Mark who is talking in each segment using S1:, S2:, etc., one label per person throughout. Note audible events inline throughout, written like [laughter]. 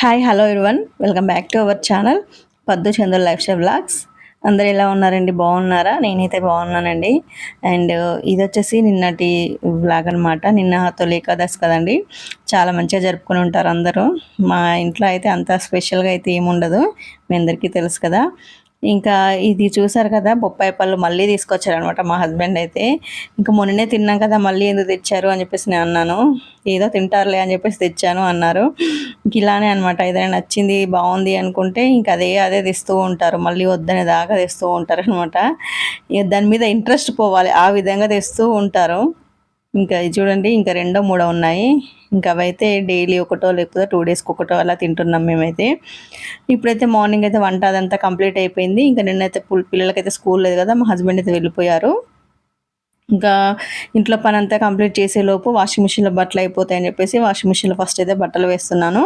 S1: Hi hello everyone welcome back to our channel Paddu Chandra life style blogs అందరు ఎలా ఉన్నారండి? బాగున్నారా? నేనైతే బాగున్నానండి. అండ్ ఇది వచ్చేసి నిన్నటి బ్లాగ్ అనమాట నిన్న తొలి ఏకాదశి కదండి. చాలా మంచిగా జరుపుకుని ఉంటారు అందరూ. మా ఇంట్లో అయితే అంత స్పెషల్గా అయితే ఏముండదు. మీ అందరికీ తెలుసు కదా. ఇంకా ఇది చూసారు కదా బొప్పాయి పళ్ళు మళ్ళీ తీసుకొచ్చారనమాట మా హస్బెండ్ అయితే. ఇంకా మొన్ననే తిన్నాం కదా మళ్ళీ ఎందుకు తెచ్చారు అని చెప్పేసి నేను అన్నాను. ఏదో తింటారులే అని చెప్పేసి తెచ్చాను అన్నారు. ఇంక ఇలానే అనమాట ఏదైనా నచ్చింది బాగుంది అనుకుంటే ఇంకా అదే అదే తెస్తూ ఉంటారు. మళ్ళీ వద్దనే దాకా తెస్తూ ఉంటారు అనమాట ఇక దాని మీద ఇంట్రెస్ట్ పోవాలి ఆ విధంగా తెస్తూ ఉంటారు. ఇంకా ఇది చూడండి ఇంకా రెండో మూడో ఉన్నాయి. ఇంకా అవైతే డైలీ ఒకటో లేకపోతే టూ డేస్కి ఒకటో అలా తింటున్నాం మేమైతే. ఇప్పుడైతే మార్నింగ్ అయితే వంట అదంతా కంప్లీట్ అయిపోయింది. ఇంకా నిన్నైతే పిల్లలకైతే స్కూల్ లేదు కదా మా హస్బెండ్ అయితే వెళ్ళిపోయారు. ఇంకా ఇంట్లో పని అంతా కంప్లీట్ చేసే లోపు వాషింగ్ మిషన్లో బట్టలు అయిపోతాయని చెప్పేసి వాషింగ్ మిషన్లో ఫస్ట్ అయితే బట్టలు వేస్తున్నాను.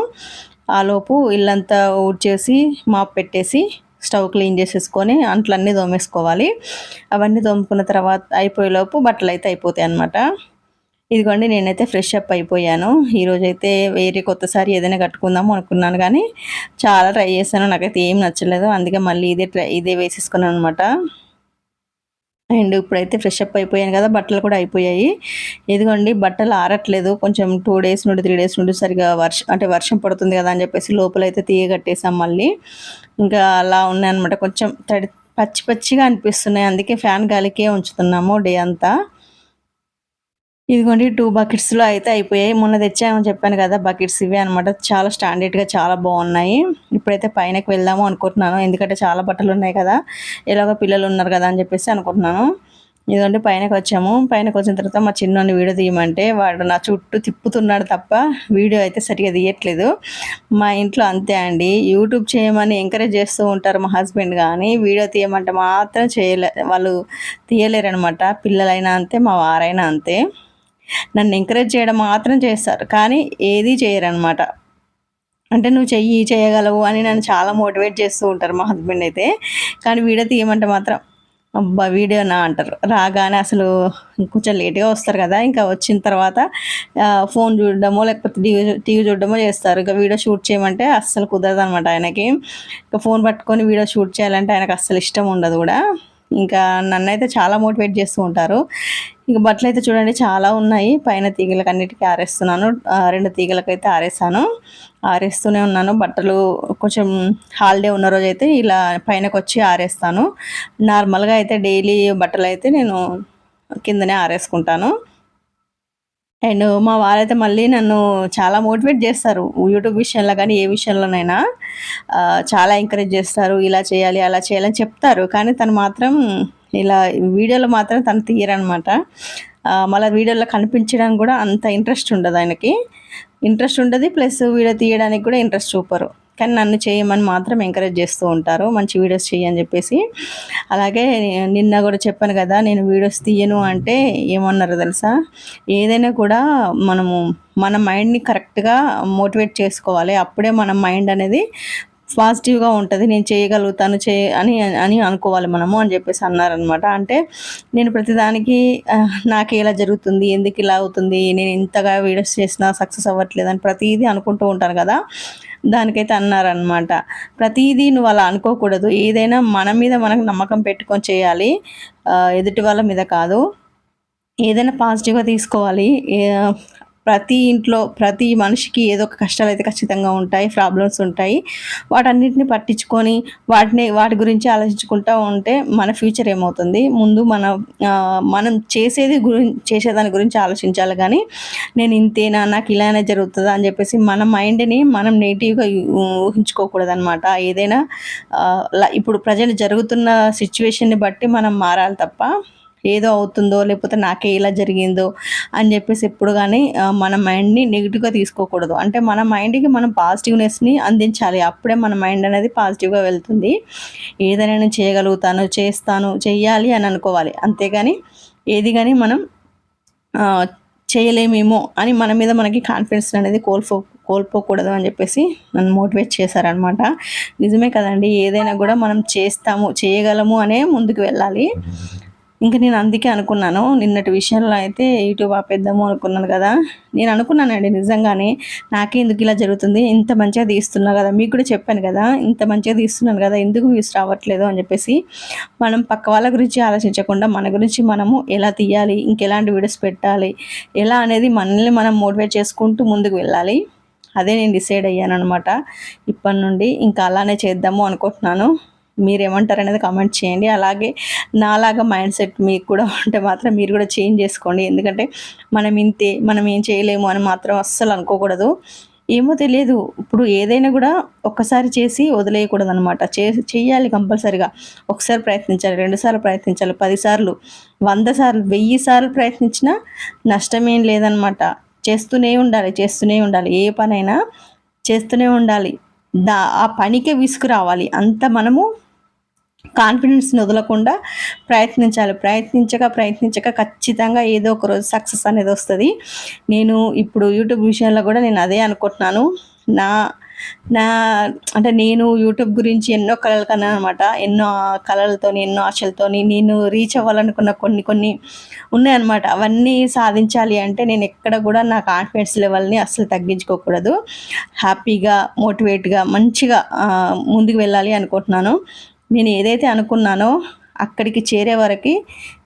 S1: ఆ లోపు ఇల్లంతా ఊడ్చేసి మాప్ పెట్టేసి స్టవ్ క్లీన్ చేసేసుకొని అంట్లన్నీ తోమేసుకోవాలి. అవన్నీ తోముకున్న తర్వాత అయిపోయేలోపు బట్టలు అయితే అయిపోతాయి అన్నమాట ఇదిగోండి నేనైతే ఫ్రెష్ అప్ అయిపోయాను. ఈరోజు అయితే వేరే కొత్తసారి ఏదైనా కట్టుకుందాము అనుకున్నాను కానీ చాలా ట్రై చేశాను. నాకైతే ఏం నచ్చలేదు. అందుకే మళ్ళీ ఇదే ట్రై ఇదే వేసేసుకున్నాను అనమాట అండ్ ఇప్పుడైతే ఫ్రెష్ అప్ అయిపోయాను కదా బట్టలు కూడా అయిపోయాయి. ఇదిగోండి బట్టలు ఆరట్లేదు. కొంచెం టూ డేస్ నుండి త్రీ డేస్ నుండి సరిగా వర్షం అంటే వర్షం పడుతుంది కదా అని చెప్పేసి లోపలైతే తీయ కట్టేసాం మళ్ళీ. ఇంకా అలా ఉన్నాయన్నమాట కొంచెం తడి పచ్చి పచ్చిగా అనిపిస్తున్నాయి. అందుకే ఫ్యాన్ గాలికే ఉంచుతున్నాము డే అంతా. ఇదిగోండి టూ బకెట్స్లో అయితే అయిపోయాయి. మొన్న తెచ్చామని చెప్పాను కదా బకెట్స్ ఇవే అనమాట చాలా స్టాండర్డ్గా చాలా బాగున్నాయి. ఇప్పుడైతే పైనకి వెళ్దాము అనుకుంటున్నాను. ఎందుకంటే చాలా బట్టలు ఉన్నాయి కదా ఎలాగో పిల్లలు ఉన్నారు కదా అని చెప్పేసి అనుకుంటున్నాను. ఇదిగోండి పైనకి వచ్చాము. పైనకి వచ్చిన తర్వాత మా చిన్నోని వీడియో తీయమంటే వాడు నా చుట్టూ తిప్పుతున్నాడు తప్ప వీడియో అయితే సరిగా తీయట్లేదు. మా ఇంట్లో అంతే అండి. యూట్యూబ్ చేయమని ఎంకరేజ్ చేస్తూ ఉంటారు మా హస్బెండ్ కానీ వీడియో తీయమంటే మాత్రం చేయలే వాళ్ళు తీయలేరనమాట పిల్లలైనా అంతే మా వారైనా అంతే. నన్ను ఎంకరేజ్ చేయడం మాత్రం చేస్తారు. కానీ ఏది చేయరనమాట అంటే నువ్వు చెయ్యి చేయగలవు అని నన్ను చాలా మోటివేట్ చేస్తూ ఉంటారు మా హస్బెండ్ అయితే. కానీ వీడియో తీయమంటే మాత్రం అబ్బా వీడియో నా అంటారు. రాగానే అసలు కొంచెం లేట్గా వస్తారు కదా ఇంకా వచ్చిన తర్వాత ఫోన్ చూడడమో లేకపోతే టీవీ టీవీ చూడడమో చేస్తారు. ఇంకా వీడియో షూట్ చేయమంటే అస్సలు కుదరదు అనమాట ఆయనకి. ఇంకా ఫోన్ పట్టుకొని వీడియో షూట్ చేయాలంటే ఆయనకు అస్సలు ఇష్టం ఉండదు కూడా. ఇంకా నన్ను అయితే చాలా మోటివేట్ చేస్తూ ఉంటారు. ఇక బట్టలు అయితే చూడండి చాలా ఉన్నాయి. పైన తీగలకు అన్నిటికీ ఆరేస్తున్నాను రెండు తీగలకైతే ఆరేసాను. ఆరేస్తూనే ఉన్నాను. బట్టలు కొంచెం హాలిడే ఉన్న రోజు అయితే ఇలా పైనకు వచ్చి ఆరేస్తాను. నార్మల్గా అయితే డైలీ బట్టలు అయితే నేను కిందనే ఆరేసుకుంటాను. అండ్ మా వారైతే మళ్ళీ నన్ను చాలా మోటివేట్ చేస్తారు. యూట్యూబ్ విషయంలో కానీ ఏ విషయంలోనైనా. చాలా ఎంకరేజ్ చేస్తారు. ఇలా చేయాలి అలా చేయాలని చెప్తారు. కానీ తను మాత్రం ఇలా వీడియోలో మాత్రం తను తీయరనమాట. మళ్ళీ వీడియోలో కనిపించడానికి కూడా అంత ఇంట్రెస్ట్ ఉండదు ఆయనకి. ఇంట్రెస్ట్ ఉండదు ప్లస్ వీడియో తీయడానికి కూడా ఇంట్రెస్ట్ చూపరు. కానీ నన్ను చేయమని మాత్రం ఎంకరేజ్ చేస్తూ ఉంటారు మంచి వీడియోస్ చేయని చెప్పేసి. అలాగే నిన్న కూడా చెప్పాను కదా నేను వీడియోస్ తీయను అంటే ఏమన్నారు తెలుసా? ఏదైనా కూడా మనము మన మైండ్ని కరెక్ట్గా మోటివేట్ చేసుకోవాలి. అప్పుడే మన మైండ్ అనేది పాజిటివ్గా ఉంటుంది నేను చేయగలుగుతాను చే అని అని అనుకోవాలి మనము అని చెప్పేసి అన్నారనమాట అంటే నేను ప్రతిదానికి నాకు ఇలా జరుగుతుంది ఎందుకు ఇలా అవుతుంది నేను ఇంతగా వీడియోస్ చేసినా సక్సెస్ అవ్వట్లేదు అని ప్రతిదీ అనుకుంటూ ఉంటాను కదా దానికైతే అన్నారనమాట ప్రతిదీ నువ్వు అలా అనుకోకూడదు. ఏదైనా మన మీద మనకు నమ్మకం పెట్టుకొని చేయాలి. ఎదుటి వాళ్ళ మీద కాదు. ఏదైనా పాజిటివ్గా తీసుకోవాలి. ప్రతి ఇంట్లో ప్రతి మనిషికి ఏదో ఒక కష్టాలు అయితే ఖచ్చితంగా ఉంటాయి ప్రాబ్లమ్స్ ఉంటాయి. వాటన్నిటిని పట్టించుకొని వాటిని వాటి గురించి ఆలోచించుకుంటూ ఉంటే మన ఫ్యూచర్ ఏమవుతుంది? ముందు మన మనం చేసేది గురి చేసేదాని గురించి ఆలోచించాలి కానీ నేను ఇంతేనా నాకు ఇలానే జరుగుతుందా అని చెప్పేసి మన మైండ్ని మనం నెగిటివ్గా ఊహించుకోకూడదు అనమాట ఏదైనా ఇప్పుడు ప్రజెంట్ జరుగుతున్న సిచ్యువేషన్ని బట్టి మనం మారాలి తప్ప ఏదో అవుతుందో లేకపోతే నాకే ఇలా జరిగిందో అని చెప్పేసి ఎప్పుడు కానీ మన మైండ్ని నెగిటివ్గా తీసుకోకూడదు. అంటే మన మైండ్కి మనం పాజిటివ్నెస్ని అందించాలి. అప్పుడే మన మైండ్ అనేది పాజిటివ్గా వెళ్తుంది. ఏదైనా నేను చేయగలుగుతాను చేస్తాను చెయ్యాలి అని అనుకోవాలి. అంతేగాని ఏది కానీ మనం చేయలేమేమో అని మన మీద మనకి కాన్ఫిడెన్స్ అనేది కోల్పో కోల్పోకూడదు అని చెప్పేసి నన్ను మోటివేట్ చేశారనమాట నిజమే కదండి. ఏదైనా కూడా మనం చేస్తాము చేయగలము అనే ముందుకు వెళ్ళాలి. ఇంకా నేను అందుకే అనుకున్నాను నిన్నటి విషయంలో అయితే యూట్యూబ్ ఆపేద్దాము అనుకున్నాను కదా. నేను అనుకున్నానండి నిజంగానే నాకే ఎందుకు ఇలా జరుగుతుంది ఇంత మంచిగా తీస్తున్నా కదా. మీకు కూడా చెప్పాను కదా ఇంత మంచిగా తీస్తున్నాను కదా ఎందుకు వ్యూస్ రావట్లేదు అని చెప్పేసి. మనం పక్క వాళ్ళ గురించి ఆలోచించకుండా మన గురించి మనము ఎలా తీయాలి ఇంకెలాంటి వీడియోస్ పెట్టాలి ఎలా అనేది మనల్ని మనం మోటివేట్ చేసుకుంటూ ముందుకు వెళ్ళాలి. అదే నేను డిసైడ్ అయ్యాను అనమాట ఇప్పటి నుండి ఇంకా అలానే చేద్దాము అనుకుంటున్నాను. మీరేమంటారు అనేది కామెంట్ చేయండి. అలాగే నాలాగా మైండ్ సెట్ మీకు కూడా ఉంటే మాత్రం మీరు కూడా చేంజ్ చేసుకోండి. ఎందుకంటే మనం ఇంతే మనం ఏం చేయలేము అని మాత్రం అస్సలు అనుకోకూడదు. ఏమో తెలియదు. ఇప్పుడు ఏదైనా కూడా ఒక్కసారి చేసి వదిలేయకూడదు అనమాట చే చేయాలి కంపల్సరిగా. ఒకసారి ప్రయత్నించాలి రెండుసార్లు ప్రయత్నించాలి పదిసార్లు వంద సార్లు వెయ్యి సార్లు ప్రయత్నించినా నష్టమేం లేదనమాట చేస్తూనే ఉండాలి చేస్తూనే ఉండాలి. ఏ పనైనా చేస్తూనే ఉండాలి. దా ఆ పనికే విసుకురావాలి అంత మనము కాన్ఫిడెన్స్ని వదలకుండా ప్రయత్నించాలి. ప్రయత్నించక ప్రయత్నించక ఖచ్చితంగా ఏదో ఒక రోజు సక్సెస్ అనేది వస్తుంది. నేను ఇప్పుడు యూట్యూబ్ విషయంలో కూడా నేను అదే అనుకుంటున్నాను. నా నా అంటే నేను యూట్యూబ్ గురించి ఎన్నో కళలు కన్నా అనమాట ఎన్నో కళలతోని ఎన్నో ఆశలతోని నేను రీచ్ అవ్వాలనుకున్న కొన్ని కొన్ని ఉన్నాయన్నమాట. అవన్నీ సాధించాలి అంటే నేను ఎక్కడ కూడా నా కాన్ఫిడెన్స్ లెవెల్ని అస్సలు తగ్గించుకోకూడదు. హ్యాపీగా మోటివేట్గా మంచిగా ముందుకు వెళ్ళాలి అనుకుంటున్నాను. నేను ఏదైతే అనుకున్నానో అక్కడికి చేరే వరకు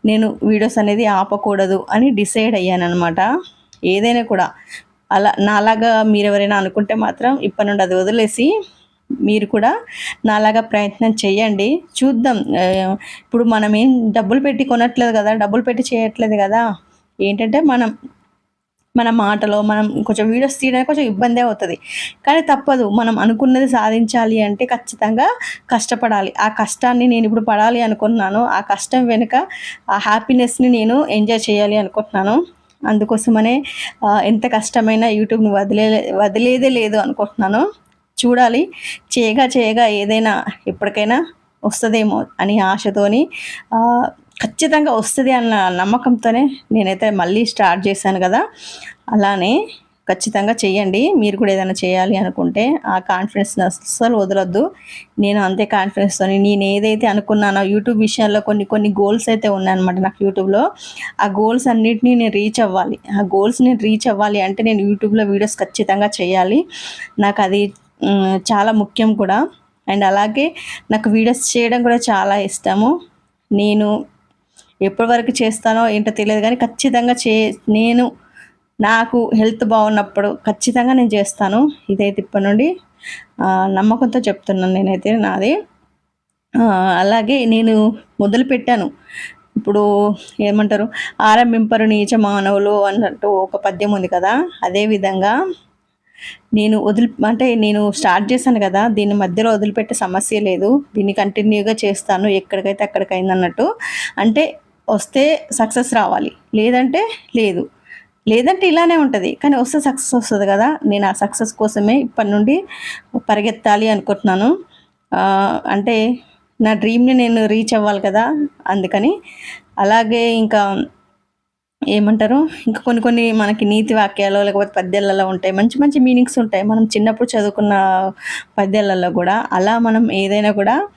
S1: నేను వీడియోస్ అనేది ఆపకూడదు అని డిసైడ్ అయ్యాను అనమాట ఏదైనా కూడా అలా నాలాగా మీరు ఎవరైనా అనుకుంటే మాత్రం ఇప్పటి నుండి అది వదిలేసి మీరు కూడా నాలాగా ప్రయత్నం చేయండి. చూద్దాం. ఇప్పుడు మనం ఏం డబ్బులు పెట్టి కొనట్లేదు కదా డబ్బులు పెట్టి చేయట్లేదు కదా. ఏంటంటే మనం మన మాటలో మనం కొంచెం వీడియోస్ తీయడానికి కొంచెం ఇబ్బంది అవుతుంది. కానీ తప్పదు మనం అనుకున్నది సాధించాలి అంటే ఖచ్చితంగా కష్టపడాలి. ఆ కష్టాన్ని నేను ఇప్పుడు పడాలి అనుకుంటున్నాను. ఆ కష్టం వెనుక ఆ హ్యాపీనెస్ని నేను ఎంజాయ్ చేయాలి అనుకుంటున్నాను. అందుకోసమనే ఎంత కష్టమైనా యూట్యూబ్ని వదిలే వదిలేదే లేదు అనుకుంటున్నాను. చూడాలి చేయగా చేయగా ఏదైనా ఎప్పటికైనా వస్తుందేమో అని ఆశతోని ఖచ్చితంగా వస్తుంది అన్న నమ్మకంతోనే నేనైతే మళ్ళీ స్టార్ట్ చేశాను కదా. అలానే ఖచ్చితంగా చేయండి మీరు కూడా ఏదైనా చేయాలి అనుకుంటే ఆ కాన్ఫిడెన్స్ని అస్సలు వదలొద్దు. నేను అంతే కాన్ఫిడెన్స్తో నేను ఏదైతే అనుకున్నానో యూట్యూబ్ విషయంలో కొన్ని కొన్ని గోల్స్ అయితే ఉన్నాయన్నమాట నాకు యూట్యూబ్లో ఆ గోల్స్ అన్నిటినీ నేను రీచ్ అవ్వాలి. ఆ గోల్స్ నేను రీచ్ అవ్వాలి అంటే నేను యూట్యూబ్లో వీడియోస్ ఖచ్చితంగా చేయాలి. నాకు అది చాలా ముఖ్యం కూడా. అండ్ అలాగే నాకు వీడియోస్ చేయడం కూడా చాలా ఇష్టము. నేను ఎప్పటి వరకు చేస్తానో ఏంటో తెలియదు కానీ ఖచ్చితంగా చే నేను నాకు హెల్త్ బాగున్నప్పుడు ఖచ్చితంగా నేను చేస్తాను. ఇదైతే ఇప్పటి నుండి నమ్మకంతో చెప్తున్నాను నేనైతే నాది. అలాగే నేను మొదలు పెట్టాను. ఇప్పుడు ఏమంటారు? ఆరంభింపరు నీచ మానవులు అన్నట్టు ఒక పద్యం ఉంది కదా అదేవిధంగా నేను వదిలి అంటే నేను స్టార్ట్ చేశాను కదా దీన్ని మధ్యలో వదిలిపెట్టే సమస్య లేదు. దీన్ని కంటిన్యూగా చేస్తాను ఎక్కడికైతే అక్కడికైంది అన్నట్టు అంటే వస్తే సక్సెస్ రావాలి. లేదంటే లేదు. లేదంటే ఇలానే ఉంటుంది. కానీ వస్తే సక్సెస్ వస్తుంది కదా. నేను ఆ సక్సెస్ కోసమే ఇప్పటి నుండి పరిగెత్తాలి అనుకుంటున్నాను. అంటే నా డ్రీమ్ని నేను రీచ్ అవ్వాలి కదా. అందుకని అలాగే ఇంకా ఏమంటారు? ఇంకా కొన్ని కొన్ని మనకి నీతి వాక్యాలు లేకపోతే పద్యాలలో ఉంటాయి. మంచి మంచి మీనింగ్స్ ఉంటాయి. మనం చిన్నప్పుడు చదువుకున్న పద్యాలలో కూడా అలా మనం ఏదైనా కూడా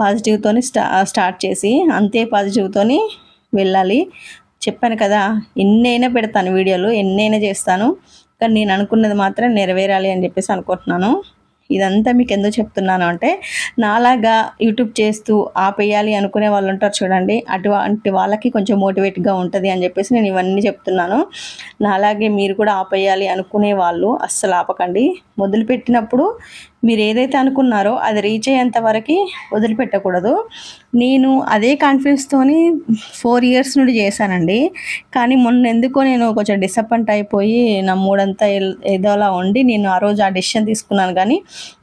S1: పాజిటివ్తోని స్టా స్టార్ట్ చేసి అంతే పాజిటివ్తోని వెళ్ళాలి. చెప్పాను కదా ఎన్నైనా పెడతాను వీడియోలు ఎన్నైనా చేస్తాను. కానీ నేను అనుకున్నది మాత్రం నెరవేరాలి అని చెప్పేసి అనుకుంటున్నాను. ఇదంతా మీకు ఎందుకు చెప్తున్నాను అంటే నాలాగా యూట్యూబ్ చేస్తూ ఆపేయాలి అనుకునే వాళ్ళు ఉంటారు చూడండి. అటువంటి వాళ్ళకి కొంచెం మోటివేట్గా ఉంటుంది అని చెప్పేసి నేను ఇవన్నీ చెప్తున్నాను. నాలాగే మీరు కూడా ఆపేయాలి అనుకునే వాళ్ళు అస్సలు ఆపకండి. మొదలుపెట్టినప్పుడు మీరు ఏదైతే అనుకున్నారో అది రీచ్ అయ్యేంత వరకు వదిలిపెట్టకూడదు. నేను అదే కాన్ఫిడెన్స్తోని ఫోర్ ఇయర్స్ నుండి చేశానండి. కానీ మొన్న ఎందుకో నేను కొంచెం డిసప్పాయింట్ అయిపోయి నా మూడంతా ఏదోలా ఉండి నేను ఆ రోజు ఆ డెసిషన్ తీసుకున్నాను. కానీ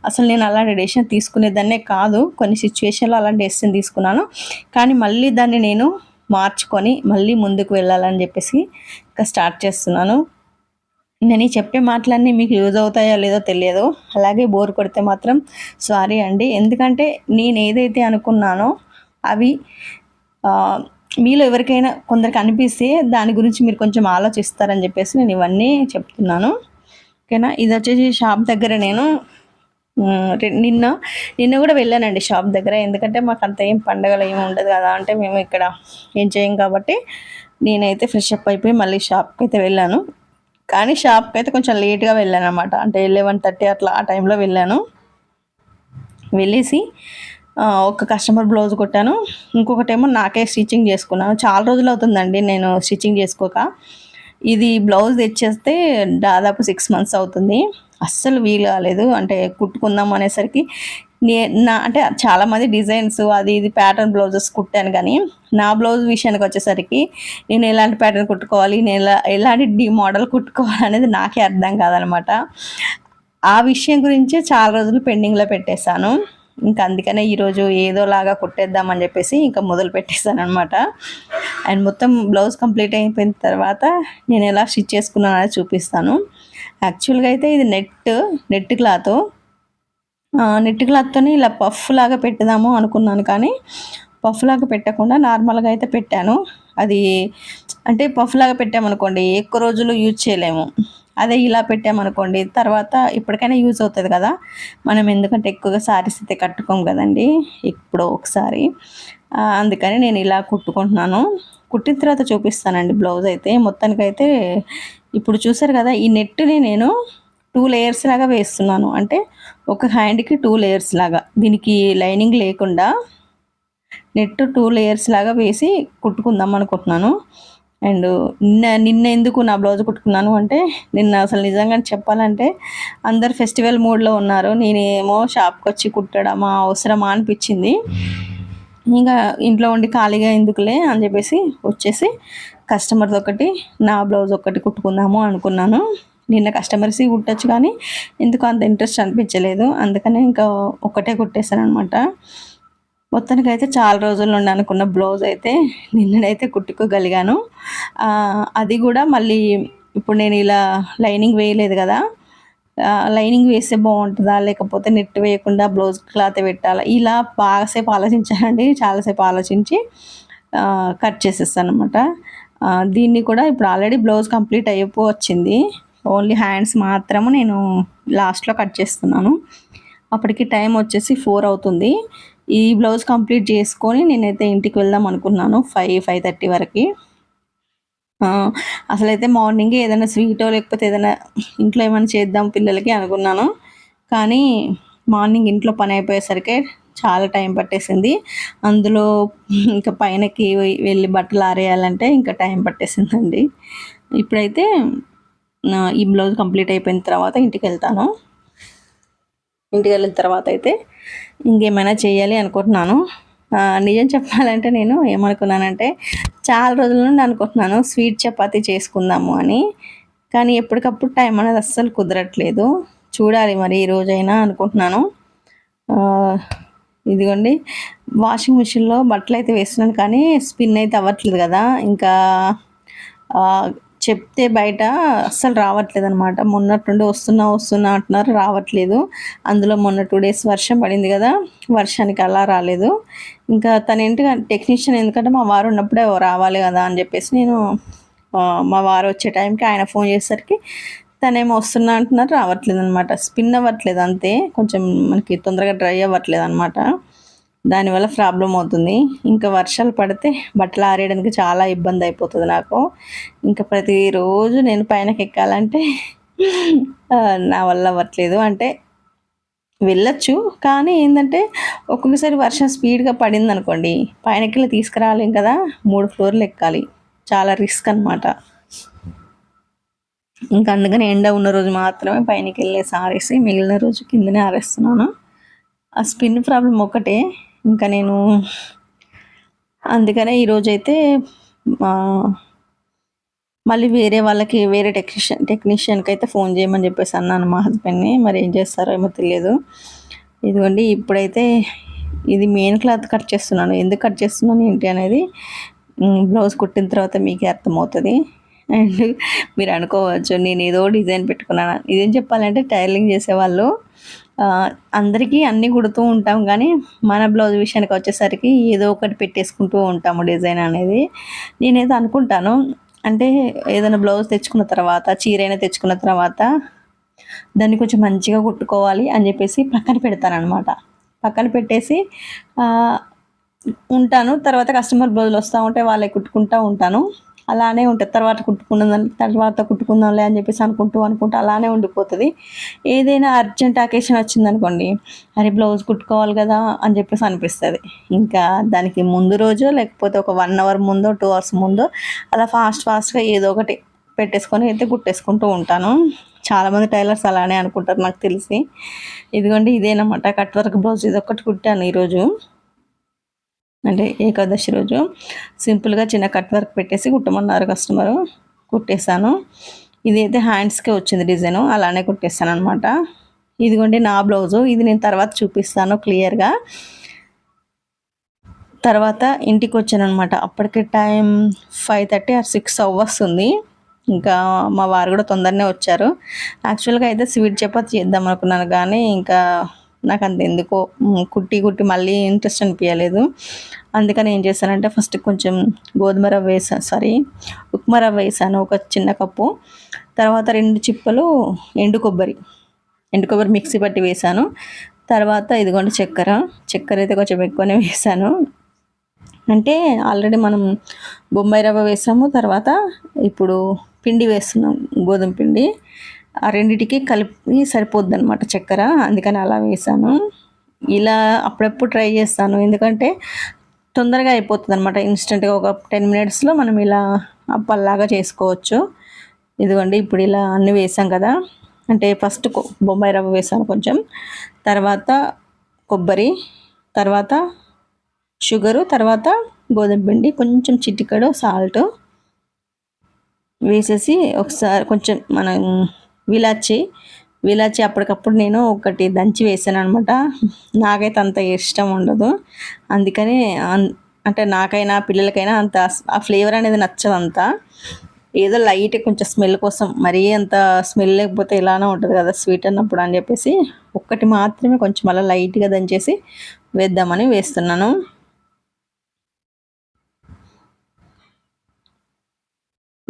S1: అసలు నేను అలాంటి డెసిషన్ తీసుకునేదాన్నే కాదు. కొన్ని సిచ్యువేషన్లో అలాంటి డెసిషన్ తీసుకున్నాను. కానీ మళ్ళీ దాన్ని నేను మార్చుకొని మళ్ళీ ముందుకు వెళ్ళాలని చెప్పేసి ఇంకా స్టార్ట్ చేస్తున్నాను. నేను చెప్పే మాటలన్నీ మీకు యూజ్ అవుతాయో లేదో తెలియదు. అలాగే బోర్ కొడితే మాత్రం సారీ అండి. ఎందుకంటే నేను ఏదైతే అనుకున్నానో అవి మీలో ఎవరికైనా కొందరికి అనిపిస్తే దాని గురించి మీరు కొంచెం ఆలోచిస్తారని చెప్పేసి నేను ఇవన్నీ చెప్తున్నాను. ఓకేనా? ఇది వచ్చేసి షాప్ దగ్గర నేను నిన్న నిన్న కూడా వెళ్ళానండి షాప్ దగ్గర. ఎందుకంటే మాకు అంత ఏం పండగలు ఏమి ఉండదు కదా. అంటే మేము ఇక్కడ ఏం చేయం కాబట్టి నేనైతే ఫ్రెష్ అప్ అయిపోయి మళ్ళీ షాప్కి అయితే వెళ్ళాను. కానీ షాప్కి అయితే కొంచెం లేట్గా వెళ్ళాను అనమాట అంటే లెవెన్ థర్టీ అట్లా ఆ టైంలో వెళ్ళాను. వెళ్ళేసి ఒక కస్టమర్ బ్లౌజ్ కొట్టాను. ఇంకొకటేమో నాకే స్టిచ్చింగ్ చేసుకున్నాను. చాలా రోజులు అవుతుందండి నేను స్టిచ్చింగ్ చేసుకోక. ఇది బ్లౌజ్ తెచ్చేస్తే దాదాపు సిక్స్ మంత్స్ అవుతుంది. అస్సలు వీలు కాలేదు. అంటే కుట్టుకుందాం అనేసరికి నే నా అంటే చాలామంది డిజైన్స్ అది ఇది ప్యాటర్న్ బ్లౌజెస్ కుట్టాను కానీ నా బ్లౌజ్ విషయానికి వచ్చేసరికి నేను ఎలాంటి ప్యాటర్న్ కుట్టుకోవాలి నేను ఎలా ఎలాంటి డి మోడల్ కుట్టుకోవాలి అనేది నాకే అర్థం కాదనమాట. ఆ విషయం గురించి చాలా రోజులు పెండింగ్లో పెట్టేశాను. ఇంకా అందుకనే ఈరోజు ఏదోలాగా కుట్టేద్దామని చెప్పేసి ఇంకా మొదలు పెట్టేశాను అనమాట అండ్ మొత్తం బ్లౌజ్ కంప్లీట్ అయిపోయిన తర్వాత నేను ఎలా స్టిచ్ చేసుకున్నాను అనేది చూపిస్తాను. యాక్చువల్గా అయితే ఇది నెట్ నెట్ క్లాత్ నెట్ క్లాత్తోని ఇలా పఫ్ లాగా పెట్టుదాము అనుకున్నాను కానీ పఫ్ లాగా పెట్టకుండా నార్మల్గా అయితే పెట్టాను. అది అంటే పఫ్ లాగా పెట్టామనుకోండి ఎక్కువ రోజులు యూజ్ చేయలేము. అదే ఇలా పెట్టామనుకోండి తర్వాత ఇప్పటికైనా యూజ్ అవుతుంది కదా. మనం ఎందుకంటే ఎక్కువగా శారీస్ అయితే కట్టుకోం కదండి ఎప్పుడో ఒకసారి. అందుకని నేను ఇలా కుట్టుకుంటున్నాను. కుట్టిన తర్వాత చూపిస్తానండి బ్లౌజ్ అయితే. మొత్తానికైతే ఇప్పుడు చూసారు కదా ఈ నెట్ని నేను టూ లేయర్స్ లాగా వేస్తున్నాను. అంటే ఒక హ్యాండ్కి టూ లేయర్స్ లాగా. దీనికి లైనింగ్ లేకుండా నెట్ టూ లేయర్స్ లాగా వేసి కుట్టుకుందాం అనుకుంటున్నాను. అండ్ నిన్న నిన్న ఎందుకు నా బ్లౌజ్ కుట్టుకున్నాను అంటే నిన్న అసలు నిజంగా చెప్పాలంటే అందరు ఫెస్టివల్ మూడ్లో ఉన్నారు. నేనేమో షాప్కి వచ్చి కుట్టడమా అవసరమా అనిపించింది. ఇంకా ఇంట్లో ఉండి ఖాళీగా ఎందుకులే అని చెప్పేసి వచ్చేసి కస్టమర్ది ఒకటి నా బ్లౌజ్ ఒకటి కుట్టుకుందాము అనుకున్నాను. నిన్న కస్టమర్స్ కుట్టచ్చు కానీ ఎందుకు అంత ఇంట్రెస్ట్ అనిపించలేదు. అందుకనే ఇంకా ఒకటే కుట్టేశాను అనమాట మొత్తానికి అయితే చాలా రోజుల నుండి అనుకున్న బ్లౌజ్ అయితే నిన్ననైతే కుట్టుకోగలిగాను. అది కూడా మళ్ళీ ఇప్పుడు నేను ఇలా లైనింగ్ వేయలేదు కదా. లైనింగ్ వేస్తే బాగుంటుందా? లేకపోతే నెట్ వేయకుండా బ్లౌజ్ క్లాత్ పెట్టాలా? ఇలా బాగాసేపు ఆలోచించానండి. చాలాసేపు ఆలోచించి కట్ చేసేస్తాను అనమాట దీన్ని కూడా ఇప్పుడు ఆల్రెడీ బ్లౌజ్ కంప్లీట్ అయిపో వచ్చింది. ఓన్లీ హ్యాండ్స్ మాత్రము నేను లాస్ట్లో కట్ చేస్తున్నాను. అప్పటికి టైం వచ్చేసి ఫోర్ అవుతుంది. ఈ బ్లౌజ్ కంప్లీట్ చేసుకొని నేనైతే ఇంటికి వెళ్దాం అనుకున్నాను ఫైవ్ ఫైవ్ థర్టీ వరకు. అసలైతే మార్నింగ్ ఏదైనా స్వీటో లేకపోతే ఏదైనా ఇంట్లో ఏమైనా చేద్దాం పిల్లలకి అనుకున్నాను. కానీ మార్నింగ్ ఇంట్లో పని అయిపోయేసరికి చాలా టైం పట్టేసింది. అందులో ఇంకా పైనకి వెళ్ళి బట్టలు ఆరేయాలంటే ఇంకా టైం పట్టేసిందండి. ఇప్పుడైతే ఈ బ్లౌజ్ కంప్లీట్ అయిపోయిన తర్వాత ఇంటికి వెళ్తాను. ఇంటికి వెళ్ళిన తర్వాత అయితే ఇంకేమైనా చేయాలి అనుకుంటున్నాను. నిజం చెప్పాలంటే నేను ఏమనుకున్నానంటే చాలా రోజుల నుండి అనుకుంటున్నాను స్వీట్ చపాతి చేసుకుందాము అని. కానీ ఎప్పటికప్పుడు టైం అనేది అస్సలు కుదరట్లేదు. చూడాలి మరి ఈ రోజైనా అనుకుంటున్నాను. ఇదిగోండి వాషింగ్ మిషన్లో బట్టలు అయితే వేస్తున్నాను కానీ స్పిన్ అయితే అవ్వట్లేదు కదా. ఇంకా చెప్తే బయట అస్సలు రావట్లేదు అనమాట మొన్నటి నుండి వస్తున్నా వస్తున్నా అంటున్నారు రావట్లేదు. అందులో మొన్న టూ డేస్ వర్షం పడింది కదా వర్షానికి అలా రాలేదు. ఇంకా తన ఇంటికి టెక్నీషియన్ ఎందుకంటే మా వారు ఉన్నప్పుడే రావాలి కదా అని చెప్పేసి నేను మా వారు వచ్చే టైంకి ఆయన ఫోన్ చేసేసరికి తనేమో వస్తున్నా అంటున్నారు రావట్లేదు అనమాట స్పిన్ అవ్వట్లేదు అంతే. కొంచెం మనకి తొందరగా డ్రై అవ్వట్లేదు అనమాట దానివల్ల ప్రాబ్లం అవుతుంది. ఇంకా వర్షాలు పడితే బట్టలు ఆరేయడానికి చాలా ఇబ్బంది అయిపోతుంది నాకు. ఇంకా ప్రతిరోజు నేను పైనకి ఎక్కాలంటే నా వల్ల అవ్వట్లేదు. అంటే వెళ్ళొచ్చు కానీ ఏంటంటే ఒక్కొక్కసారి వర్షం స్పీడ్గా పడింది అనుకోండి పైనకి వెళ్ళి తీసుకురాలేం కదా మూడు ఫ్లోర్లు ఎక్కాలి. చాలా రిస్క్ అనమాట ఇంకా అందుకని ఎండ ఉన్న రోజు మాత్రమే పైనకి వెళ్ళేసి ఆరేసి మిగిలిన రోజు కిందనే ఆరేస్తున్నాను. ఆ స్పిన్ ప్రాబ్లం ఒకటే ఇంకా నేను అందుకనే ఈరోజైతే మళ్ళీ వేరే వాళ్ళకి వేరే టెక్నీషియన్ టెక్నీషియన్కి అయితే ఫోన్ చేయమని చెప్పేసి అన్నాను మా హస్బెండ్ని. మరి ఏం చేస్తారో ఏమో తెలియదు. ఇదిగోండి ఇప్పుడైతే ఇది మెయిన్ క్లాత్ కట్ చేస్తున్నాను. ఎందుకు కట్ చేస్తున్నాను ఏంటి అనేది బ్లౌజ్ కుట్టిన తర్వాత మీకే అర్థమవుతుంది. అండ్ మీరు అనుకోవచ్చు నేను ఏదో డిజైన్ పెట్టుకున్నాను? ఇదేం చెప్పాలంటే టైలరింగ్ చేసేవాళ్ళు. అందరికీ అన్నీ కుడుతూ ఉంటాం కానీ మన బ్లౌజ్ విషయానికి వచ్చేసరికి ఏదో ఒకటి పెట్టేసుకుంటూ ఉంటాము డిజైన్ అనేది. నేనైతే అనుకుంటాను అంటే ఏదైనా బ్లౌజ్ తెచ్చుకున్న తర్వాత చీరైనా తెచ్చుకున్న తర్వాత దాన్ని కొంచెం మంచిగా కుట్టుకోవాలి అని చెప్పేసి పక్కన పెడతానమాట పక్కన పెట్టేసి ఉంటాను. తర్వాత కస్టమర్ బ్లౌజులు వస్తూ ఉంటే వాళ్ళే కుట్టుకుంటూ ఉంటాను. అలానే ఉంటుంది. తర్వాత కుట్టుకుందాం తర్వాత కుట్టుకుందాంలే అని చెప్పేసి అనుకుంటూ అనుకుంటూ అలానే ఉండిపోతుంది. ఏదైనా అర్జెంట్ అకేషన్ వచ్చిందనుకోండి అరే బ్లౌజ్ కుట్టుకోవాలి కదా అని చెప్పేసి అనిపిస్తుంది. ఇంకా దానికి ముందు రోజు లేకపోతే ఒక వన్ అవర్ ముందో టూ అవర్స్ ముందో అలా ఫాస్ట్ ఫాస్ట్గా ఏదో ఒకటి పెట్టేసుకొని అయితే కుట్టేసుకుంటూ ఉంటాను. చాలామంది టైలర్స్ అలానే అనుకుంటారు నాకు తెలిసి. ఇదిగోండి ఇదేనమాట. కట్ వర్క్ బ్లౌజ్ ఇది ఒకటి కుట్టాను ఈరోజు. అంటే ఏకాదశి రోజు సింపుల్గా చిన్న కట్ వర్క్ పెట్టేసి కుట్టమన్నారు కస్టమరు. కుట్టేశాను. ఇది అయితే హ్యాండ్స్కే వచ్చింది డిజైను. అలానే కుట్టేస్తాను అనమాట ఇదిగోండి నా బ్లౌజు. ఇది నేను తర్వాత చూపిస్తాను క్లియర్గా. తర్వాత ఇంటికి వచ్చాను అనమాట అప్పటికి time five thirty or six hours ఉంది ఇంకా మా వారు కూడా తొందరనే వచ్చారు. యాక్చువల్గా అయితే స్వీట్ చపాతి చేద్దాం అనుకున్నాను కానీ ఇంకా నాకు అంత ఎందుకో కుట్టి కుట్టి మళ్ళీ ఇంట్రెస్ట్ అనిపించలేదు అందుకని ఏం చేశానంటే ఫస్ట్ కొంచెం గోధుమ రవ్వ వేసాను సారీ ఉప్మా రవ్వ వేసాను ఒక చిన్న కప్పు. తర్వాత రెండు చిప్పలు ఎండు కొబ్బరి ఎండు కొబ్బరి మిక్సీ పట్టి వేసాను. తర్వాత ఇదిగోండి చక్కెర చక్కెర అయితే కొంచెం ఎక్కువనే వేసాను. అంటే ఆల్రెడీ మనం బొంబాయి రవ్వ వేసాము తర్వాత ఇప్పుడు పిండి వేస్తున్నాం గోధుమ పిండి. ఆ రెండిటికి కలిపి సరిపోద్ది అనమాట చక్కెర. అందుకని అలా వేసాను. ఇలా అప్పుడప్పుడు ట్రై చేస్తాను. ఎందుకంటే తొందరగా అయిపోతుంది అనమాట ఇన్స్టెంట్గా ఒక టెన్ మినిట్స్లో మనం ఇలా అప్పల్లాగా చేసుకోవచ్చు. ఇదిగోండి ఇప్పుడు ఇలా అన్నీ వేసాం కదా. అంటే ఫస్ట్ బొంబాయి రవ్వ వేసాను కొంచెం. తర్వాత కొబ్బరి తర్వాత షుగరు తర్వాత గోధుమ పిండి కొంచెం చిటికడు సాల్ట్ వేసేసి ఒకసారి కొంచెం మనం విలాచి విలాచి అప్పటికప్పుడు నేను ఒకటి దంచి వేసాను అనమాట నాకైతే అంత ఇష్టం ఉండదు. అందుకని అన్- అంటే నాకైనా పిల్లలకైనా అంత ఆ ఫ్లేవర్ అనేది నచ్చదు అంత ఏదో లైట్ కొంచెం స్మెల్ కోసం మరీ అంత స్మెల్ లేకపోతే ఇలానే ఉంటుంది కదా స్వీట్ అన్నప్పుడు అని చెప్పేసి ఒక్కటి మాత్రమే కొంచెం అలా లైట్గా దంచేసి వేద్దామని వేస్తున్నాను.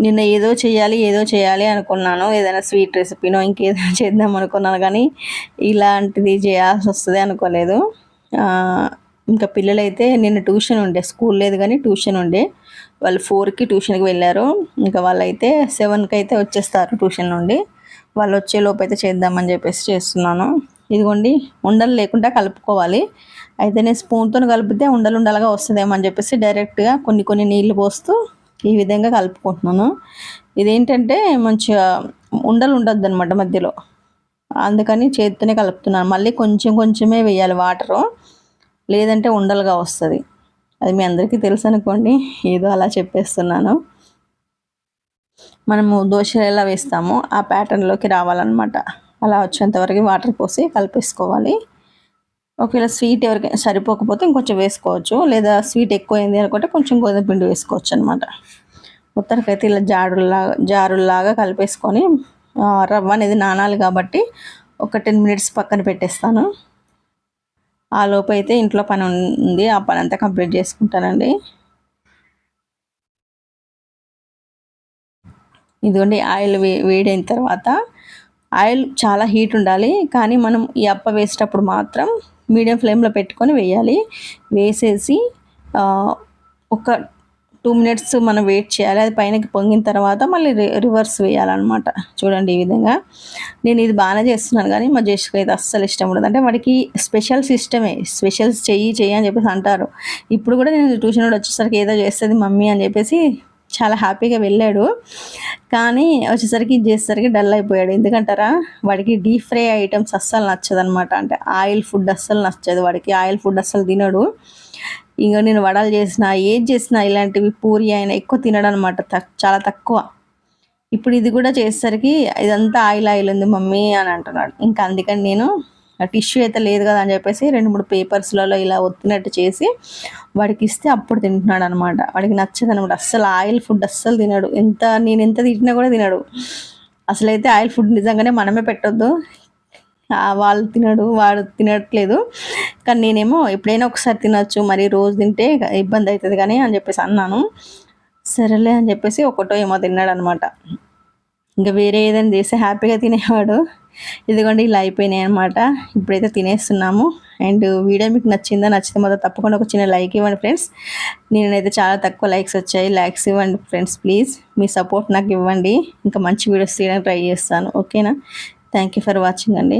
S1: నిన్న ఏదో చేయాలి ఏదో చేయాలి అనుకున్నాను. ఏదైనా స్వీట్ రెసిపీనో ఇంకేదైనా [laughs] చేద్దాం అనుకున్నాను కానీ ఇలాంటిది చేయాల్సి వస్తుంది అనుకోలేదు. ఇంకా పిల్లలైతే నిన్న ట్యూషన్ ఉండే స్కూల్ లేదు కానీ ట్యూషన్ ఉండే. వాళ్ళు ఫోర్కి ట్యూషన్కి వెళ్ళారు. ఇంకా వాళ్ళైతే సెవెన్కి అయితే వచ్చేస్తారు ట్యూషన్ నుండి. వాళ్ళు వచ్చే లోపు అయితే చేద్దామని చెప్పేసి చేస్తున్నాను. ఇదిగోండి ఉండలు లేకుండా కలుపుకోవాలి. అయితే నేను స్పూన్తో కలిపితే ఉండలు ఉండలుగా వస్తుందేమో అని చెప్పేసి డైరెక్ట్గా కొన్ని కొన్ని నీళ్ళు పోస్తూ ఈ విధంగా కలుపుకుంటున్నాను. ఇదేంటంటే మంచిగా ఉండలు ఉండద్దు అనమాట మధ్యలో. అందుకని చేతితోనే కలుపుతున్నాను. మళ్ళీ కొంచెం కొంచెమే వేయాలి వాటరు. లేదంటే ఉండలుగా వస్తుంది. అది మీ అందరికీ తెలుసు అనుకోండి. ఏదో అలా చెప్పేస్తున్నాను. మనము దోశలు ఎలా వేస్తామో ఆ ప్యాటర్న్లోకి రావాలన్నమాట. అలా వచ్చేంతవరకు వాటర్ పోసి కలిపేసుకోవాలి. ఒకవేళ స్వీట్ ఎవరికైనా సరిపోకపోతే ఇంకొంచెం వేసుకోవచ్చు. లేదా స్వీట్ ఎక్కువైంది అనుకుంటే కొంచెం గోధుమ పిండి వేసుకోవచ్చు అనమాట మొత్తానికైతే ఇలా జారుల్లాగా జారుల్లాగా కలిపేసుకొని రవ్వ అనేది నానాలి కాబట్టి ఒక టెన్ మినిట్స్ పక్కన పెట్టేస్తాను. ఆ లోపు అయితే ఇంట్లో పని ఉంది. ఆ పని అంతా కంప్లీట్ చేసుకుంటానండి. ఇదిగోండి ఆయిల్ వే వేడైన తర్వాత ఆయిల్ చాలా హీట్ ఉండాలి. కానీ మనం ఈ అప్ప వేసేటప్పుడు మాత్రం మీడియం ఫ్లేమ్లో పెట్టుకొని వేయాలి. వేసేసి ఒక టూ మినిట్స్ మనం వెయిట్ చేయాలి. అది పైనకి పొంగిన తర్వాత మళ్ళీ రివర్స్ వేయాలన్నమాట. చూడండి ఈ విధంగా. నేను ఇది బాగానే చేస్తున్నాను కానీ మా జేష్కి అయితే అస్సలు ఇష్టం ఉండదు. అంటే వాడికి స్పెషల్ సిస్టమే. స్పెషల్స్ చెయ్యి చెయ్యి అని చెప్పేసి అంటారు. ఇప్పుడు కూడా నేను ట్యూషన్ కూడా వచ్చేసరికి ఏదో చేస్తుంది మమ్మీ అని చెప్పేసి చాలా హ్యాపీగా వెళ్ళాడు. కానీ వచ్చేసరికి ఇది చేసేసరికి డల్ అయిపోయాడు. ఎందుకంటారా? వాడికి డీప్ ఫ్రై ఐటమ్స్ అస్సలు నచ్చదు అనమాట అంటే ఆయిల్ ఫుడ్ అస్సలు నచ్చదు వాడికి. ఆయిల్ ఫుడ్ అస్సలు తినడు. ఇంకా నేను వడలు చేసిన ఏది చేసినా ఇలాంటివి పూరి అయినా ఎక్కువ తినడం అనమాట చాలా తక్కువ. ఇప్పుడు ఇది కూడా చేసేసరికి ఇదంతా ఆయిల్ ఆయిల్ ఉంది మమ్మీ అని అంటున్నాడు. ఇంకా అందుకని నేను టిష్యూ అయితే లేదు కదా అని చెప్పేసి రెండు మూడు పేపర్స్లలో ఇలా ఒత్తినట్టు చేసి వాడికి ఇస్తే అప్పుడు తింటున్నాడు అనమాట వాడికి నచ్చదు అనమాట అస్సలు ఆయిల్ ఫుడ్ అస్సలు తినడు. ఎంత నేను ఎంత తిట్టినా కూడా తినడు. అసలైతే ఆయిల్ ఫుడ్ నిజంగానే మనమే పెట్టొద్దు. వాళ్ళు తినడు వాడు తినట్లేదు. కానీ నేనేమో ఎప్పుడైనా ఒకసారి తినొచ్చు మరి రోజు తింటే ఇబ్బంది అవుతుంది కానీ అని చెప్పేసి అన్నాను. సరేలే అని చెప్పేసి ఒకటో ఏమో తిన్నాడు అనమాట ఇంకా వేరే ఏదైనా చేస్తే హ్యాపీగా తినేవాడు. ఇదిగోండి ఇలా అయిపోయినాయి అనమాట ఇప్పుడైతే తినేస్తున్నాము. అండ్ వీడియో మీకు నచ్చిందా నచ్చితే మాత్రం తప్పకుండా ఒక చిన్న లైక్ ఇవ్వండి ఫ్రెండ్స్. నేనైతే చాలా తక్కువ లైక్స్ వచ్చాయి. లైక్స్ ఇవ్వండి ఫ్రెండ్స్ ప్లీజ్. మీ సపోర్ట్ నాకు ఇవ్వండి. ఇంకా మంచి వీడియోస్ తీయడానికి ట్రై చేస్తాను. ఓకేనా? థ్యాంక్ యూ ఫర్ వాచింగ్ అండి.